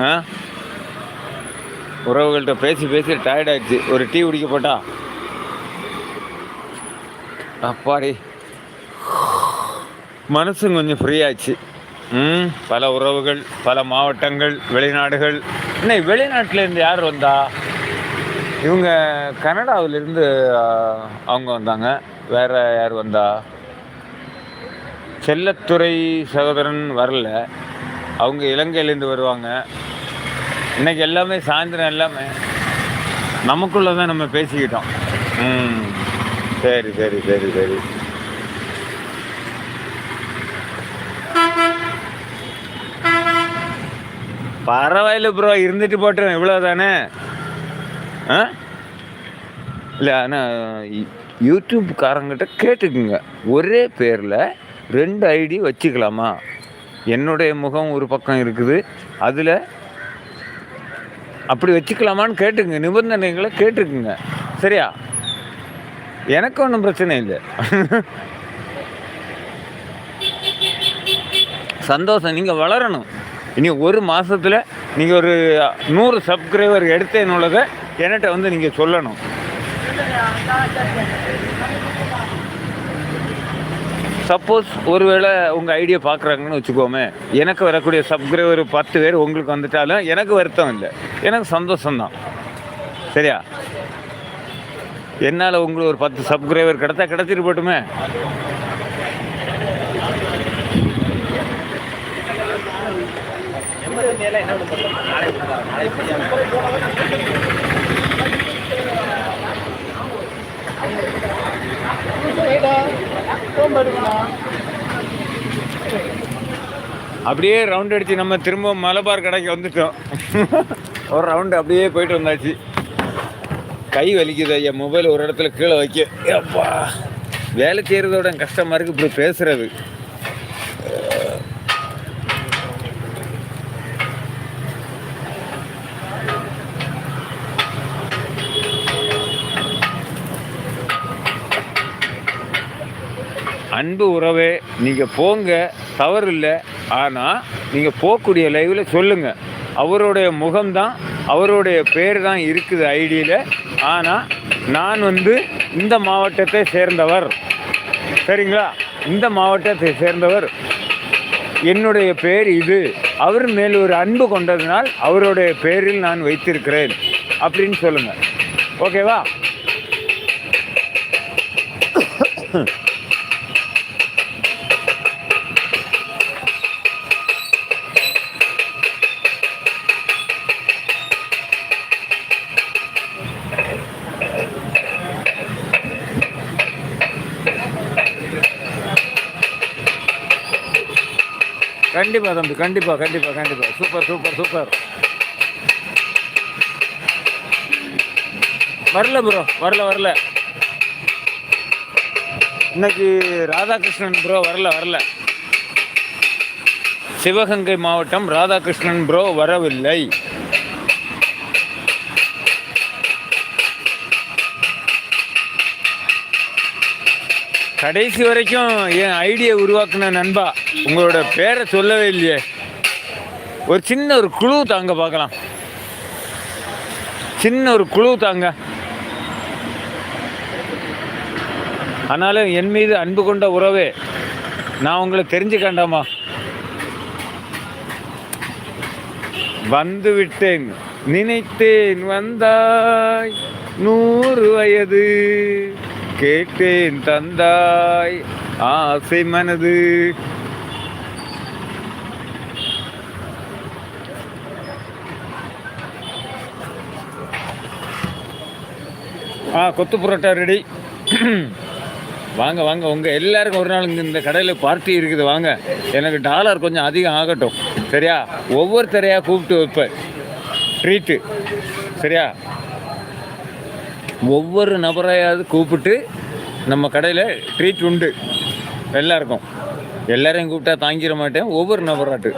ஆ? உறவுகள்கிட்ட பேசி பேசி டயர்டாயிடுச்சு ஒரு டீ குடிக்க போட்டா. அப்பாடி. மனசும் கொஞ்சம் ஃப்ரீயாச்சு ம் பல உறவுகள் பல மாவட்டங்கள் வெளிநாடுகள். இன்னைக்கு வெளிநாட்டிலேருந்து யார் வந்தா? இவங்க கனடாவிலேருந்து அவங்க வந்தாங்க. வேற யார் வந்தா? செல்லத்துறை சகோதரன் வரல. அவங்க இலங்கையிலேருந்து வருவாங்க. இன்னைக்கு எல்லாமே சாயந்தரம் எல்லாமே நமக்குள்ள தான் நம்ம பேசிக்கிட்டோம். ம். சரி சரி சரி சரி. பரவாயில்ல ப்ரோ இருந்துட்டு போட்டேன் இவ்வளோ தானே ஆ? இல்லை ஆனால் யூடியூப்காரங்கிட்ட கேட்டுக்குங்க. ஒரே பேரில் ரெண்டு ஐடி வச்சுக்கலாமா? என்னுடைய முகம் ஒரு பக்கம் இருக்குது. அதில் அப்படி வச்சுக்கலாமான்னு கேட்டுக்குங்க. நிபந்தனைகளை கேட்டுக்குங்க. சரியா? எனக்கு ஒன்றும் பிரச்சனை இல்லை. சந்தோஷம். நீங்கள் வளரணும். இனி ஒரு மாதத்தில் நீங்கள் ஒரு நூறு சப்ஸ்கிரைபர் எடுத்தேன்னுள்ளதை என்கிட்ட வந்து நீங்கள் சொல்லணும். சப்போஸ் ஒருவேளை உங்கள் ஐடியா பார்க்குறாங்கன்னு வச்சுக்கோமே எனக்கு வரக்கூடிய சப்ஸ்கிரைபர் பத்து பேர் உங்களுக்கு வந்துட்டாலும் எனக்கு வருத்தம் இல்லை. எனக்கு சந்தோஷம்தான். சரியா? என்னால் உங்களுக்கு ஒரு பத்து சப்ஸ்கிரைபர் கிடைத்தா கிடைச்சிட்டு போட்டுமே. அப்படியே ரவுண்ட் அடிச்சு நம்ம திரும்ப மலபார் கடைக்கு வந்துட்டோம். ஒரு ரவுண்டு அப்படியே போயிட்டு வந்தாச்சு. கை வலிக்குது ஐயா மொபைல் ஒரு இடத்துல கீழே வைக்க. அப்பா வேலை செய்கிறதோட கஷ்டமாக இருக்குது இப்படி பேசுகிறது அன்பு உறவே நீங்கள் போங்க தவறு இல்லை ஆனால் நீங்கள் போகக்கூடிய லைவில் சொல்லுங்கள் அவருடைய முகம்தான் அவருடைய பேர் தான் இருக்குது ஐடியில். ஆனால் நான் வந்து இந்த மாவட்டத்தை சேர்ந்தவர். சரிங்களா? இந்த மாவட்டத்தை சேர்ந்தவர். என்னுடைய பேர் இது. அவர் மேல் ஒரு அன்பு கொண்டதினால் அவருடைய பேரில் நான் வைத்திருக்கிறேன். அப்படின்னு சொல்லுங்கள் ஓகேவா? கண்டிப்பாக தம்பி கண்டிப்பாக கண்டிப்பாக கண்டிப்பாக சூப்பர் சூப்பர் சூப்பர். வரல ப்ரோ வரல வரல. இன்னைக்கு ராதாகிருஷ்ணன் ப்ரோ வரல வரல. சிவகங்கை மாவட்டம் ராதாகிருஷ்ணன் ப்ரோ வரவில்லை. கடைசி வரைக்கும் என் ஐடியா உருவாக்குன நண்பா உங்களோட பேரை சொல்லவே இல்லையே. ஒரு சின்ன ஒரு குழு தாங்க பார்க்கலாம். சின்ன ஒரு குழு தாங்க. ஆனாலும் என் மீது அன்பு கொண்ட உறவே நான் உங்களை தெரிஞ்சுக்கண்டாமா? வந்து விட்டேன் நினைத்தேன் வந்தாய் நூறு வயது. கேட்டேன் தந்தாய். ஆசை மனது. ஆ கொத்து புரோட்டா ரெடி வாங்க வாங்க உங்கள் எல்லாருக்கும் ஒரு நாள் இங்க இந்த கடையில் பார்ட்டி இருக்குது வாங்க. எனக்கு டாலர் கொஞ்சம் அதிகம் ஆகட்டும். சரியா? ஒவ்வொருத்தரையாக கூப்பிட்டு வைப்பேன். ட்ரீட்டு சரியா? ஒவ்வொரு நபரையாவது கூப்பிட்டு நம்ம கடையில் ட்ரீட் உண்டு. எல்லாருக்கும். எல்லாரையும் கூப்பிட்டா தாங்கிட மாட்டேன். ஒவ்வொரு நபராட்டு.